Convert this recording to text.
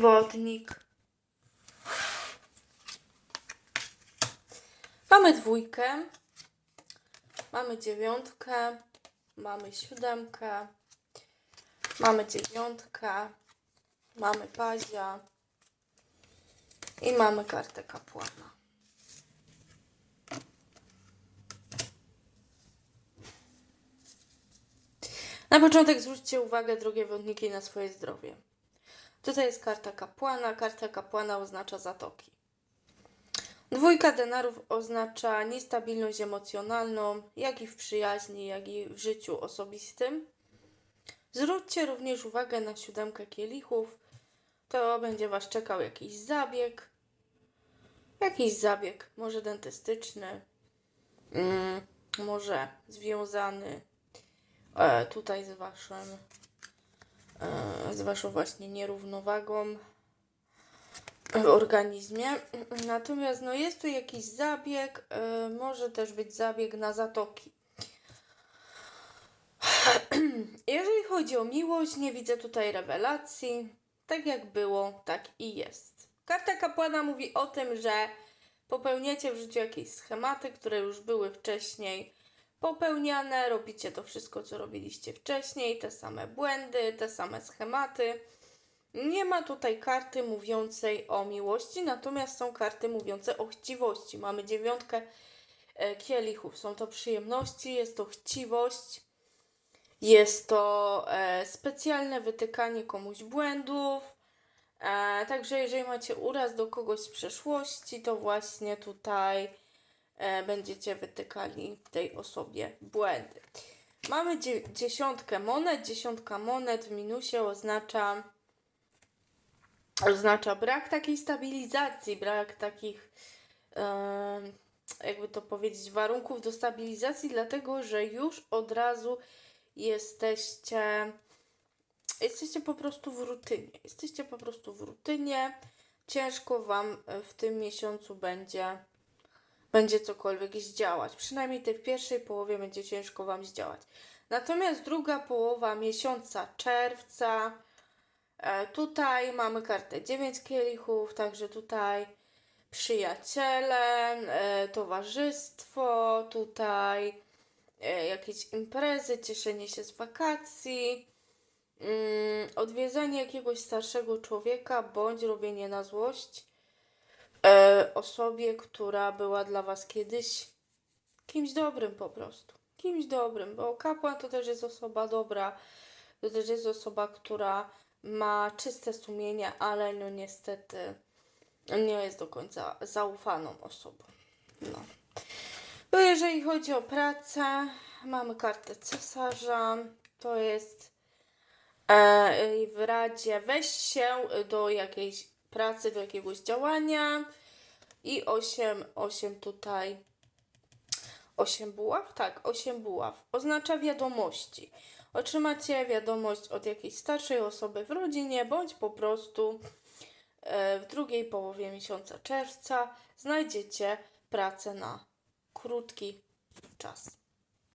Przewodnik. Mamy dwójkę. Mamy dziewiątkę. Mamy siódemkę. Mamy dziewiątkę. Mamy pazia. I mamy kartę kapłana. Na początek zwróćcie uwagę, drogie wodniki, na swoje zdrowie. Tutaj jest karta kapłana. Karta kapłana oznacza zatoki. Dwójka denarów oznacza niestabilność emocjonalną, jak i w przyjaźni, jak i w życiu osobistym. Zwróćcie również uwagę na siódemkę kielichów. To będzie Was czekał jakiś zabieg. Jakiś zabieg, może dentystyczny, mm, może związany e, tutaj z Waszym, z Waszą właśnie nierównowagą w organizmie. Natomiast no, jest tu jakiś zabieg, e, może też być zabieg na zatoki. Jeżeli chodzi o miłość, nie widzę tutaj rewelacji. Tak jak było, tak i jest. Karta kapłana mówi o tym, że popełniacie w życiu jakieś schematy, które już były wcześniej popełniane, robicie to wszystko, co robiliście wcześniej, te same błędy, te same schematy. Nie ma tutaj karty mówiącej o miłości, natomiast są karty mówiące o chciwości. Mamy dziewiątkę e, kielichów. Są to przyjemności, jest to chciwość, jest to e, specjalne wytykanie komuś błędów. E, także jeżeli macie uraz do kogoś z przeszłości, to właśnie tutaj będziecie wytykali tej osobie błędy. Mamy dzie- dziesiątkę monet. Dziesiątka monet w minusie oznacza oznacza brak takiej stabilizacji, brak takich, em, jakby to powiedzieć, warunków do stabilizacji, dlatego że już od razu jesteście, jesteście po prostu w rutynie. Jesteście po prostu w rutynie. Ciężko Wam e, w tym miesiącu będzie, będzie cokolwiek zdziałać. Przynajmniej tej pierwszej połowie będzie ciężko Wam zdziałać. Natomiast druga połowa miesiąca czerwca, E, Tutaj mamy kartę 9 kielichów, także tutaj przyjaciele, e, towarzystwo, tutaj e, jakieś imprezy, cieszenie się z wakacji, mm, odwiedzanie jakiegoś starszego człowieka bądź robienie na złość e, osobie, która była dla Was kiedyś kimś dobrym po prostu. Kimś dobrym, bo kapłan to też jest osoba dobra, to też jest osoba, która ma czyste sumienie, ale no niestety nie jest do końca zaufaną osobą. No. Bo jeżeli chodzi o pracę, mamy kartę cesarza. To jest e, w radzie weź się do jakiejś pracy, do jakiegoś działania i 8, 8 tutaj 8 buław? Tak, 8 buław. Oznacza wiadomości. Otrzymacie wiadomość od jakiejś starszej osoby w rodzinie, bądź po prostu e, w drugiej połowie miesiąca czerwca znajdziecie pracę na krótki czas.